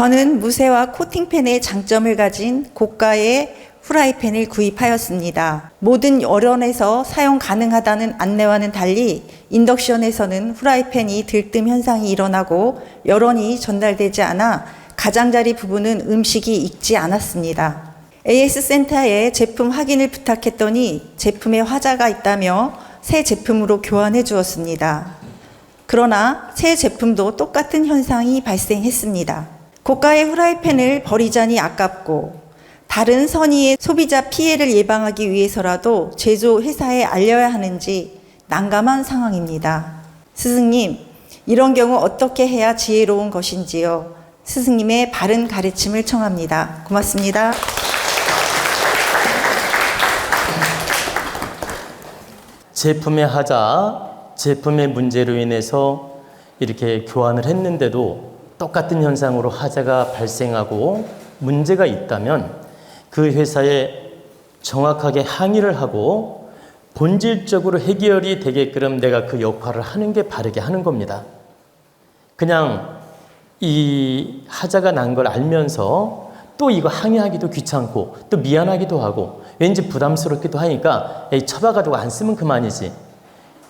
저는 무쇠와 코팅팬의 장점을 가진 고가의 후라이팬을 구입하였습니다. 모든 열원에서 사용 가능하다는 안내와는 달리 인덕션에서는 후라이팬이 들뜸 현상이 일어나고 열원이 전달되지 않아 가장자리 부분은 음식이 익지 않았습니다. AS 센터에 제품 확인을 부탁했더니 제품에 화자가 있다며 새 제품으로 교환해 주었습니다. 그러나 새 제품도 똑같은 현상이 발생했습니다. 고가의 후라이팬을 버리자니 아깝고 다른 선의의 소비자 피해를 예방하기 위해서라도 제조 회사에 알려야 하는지 난감한 상황입니다. 스승님, 이런 경우 어떻게 해야 지혜로운 것인지요? 스승님의 바른 가르침을 청합니다. 고맙습니다. 제품의 하자, 제품의 문제로 인해서 이렇게 교환을 했는데도 똑같은 현상으로 하자가 발생하고 문제가 있다면 그 회사에 정확하게 항의를 하고 본질적으로 해결이 되게끔 내가 그 역할을 하는 게 바르게 하는 겁니다. 그냥 이 하자가 난 걸 알면서 또 이거 항의하기도 귀찮고 또 미안하기도 하고 왠지 부담스럽기도 하니까 에이 쳐봐가지고 안 쓰면 그만이지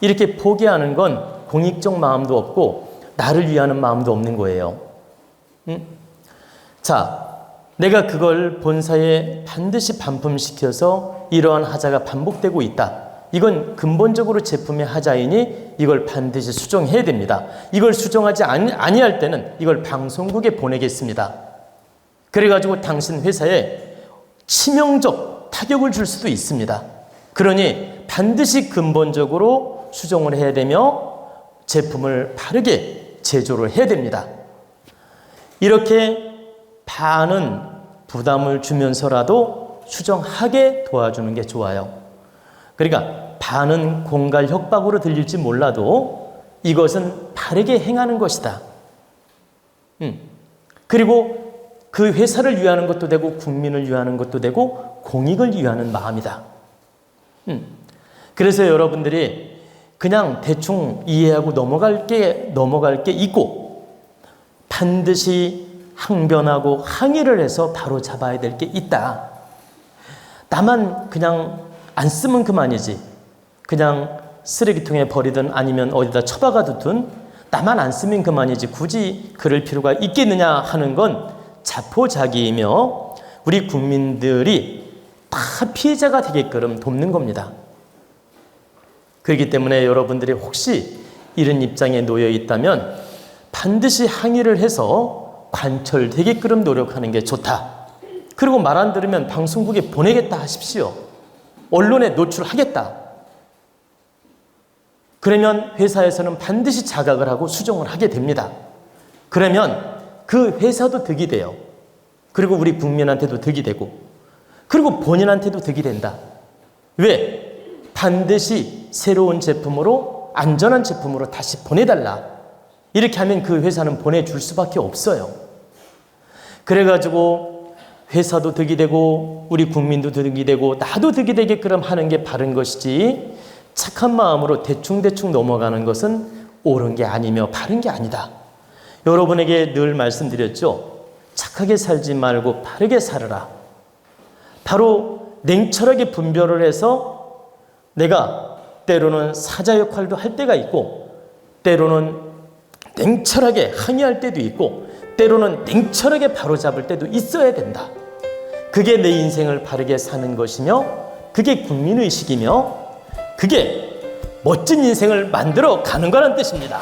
이렇게 포기하는 건 공익적 마음도 없고 나를 위하는 마음도 없는 거예요. 음? 자, 내가 그걸 본사에 반드시 반품시켜서 이러한 하자가 반복되고 있다. 이건 근본적으로 제품의 하자이니 이걸 반드시 수정해야 됩니다. 이걸 수정하지 아니, 아니할 때는 이걸 방송국에 보내겠습니다. 그래가지고 당신 회사에 치명적 타격을 줄 수도 있습니다. 그러니 반드시 근본적으로 수정을 해야 되며 제품을 바르게 제조를 해야 됩니다. 이렇게 반은 부담을 주면서라도 수정하게 도와주는 게 좋아요. 그러니까 반은 공갈 협박으로 들릴지 몰라도 이것은 바르게 행하는 것이다. 음. 그리고 그 회사를 위하는 것도 되고 국민을 위하는 것도 되고 공익을 위하는 마음이다. 음. 그래서 여러분들이 그냥 대충 이해하고 넘어갈 게 넘어갈 게 있고 반드시 항변하고 항의를 해서 바로 잡아야 될 게 있다. 나만 그냥 안 쓰면 그만이지. 그냥 쓰레기통에 버리든 아니면 어디다 처박아 두든 나만 안 쓰면 그만이지. 굳이 그럴 필요가 있겠느냐 하는 건 자포자기이며 우리 국민들이 다 피해자가 되게끔 돕는 겁니다. 그렇기 때문에 여러분들이 혹시 이런 입장에 놓여 있다면 반드시 항의를 해서 관철되게끔 노력하는 게 좋다. 그리고 말 안 들으면 방송국에 보내겠다 하십시오. 언론에 노출하겠다. 그러면 회사에서는 반드시 자각을 하고 수정을 하게 됩니다. 그러면 그 회사도 득이 돼요. 그리고 우리 국민한테도 득이 되고, 그리고 본인한테도 득이 된다. 왜? 반드시 새로운 제품으로 안전한 제품으로 다시 보내달라. 이렇게 하면 그 회사는 보내줄 수밖에 없어요. 그래가지고 회사도 득이 되고 우리 국민도 득이 되고 나도 득이 되게끔 하는 게 바른 것이지 착한 마음으로 대충대충 넘어가는 것은 옳은 게 아니며 바른 게 아니다. 여러분에게 늘 말씀드렸죠. 착하게 살지 말고 바르게 살아라. 바로 냉철하게 분별을 해서 내가 때로는 사자 역할도 할 때가 있고 때로는 냉철하게 항의할 때도 있고 때로는 냉철하게 바로잡을 때도 있어야 된다. 그게 내 인생을 바르게 사는 것이며 그게 국민의식이며 그게 멋진 인생을 만들어 가는 거란 뜻입니다.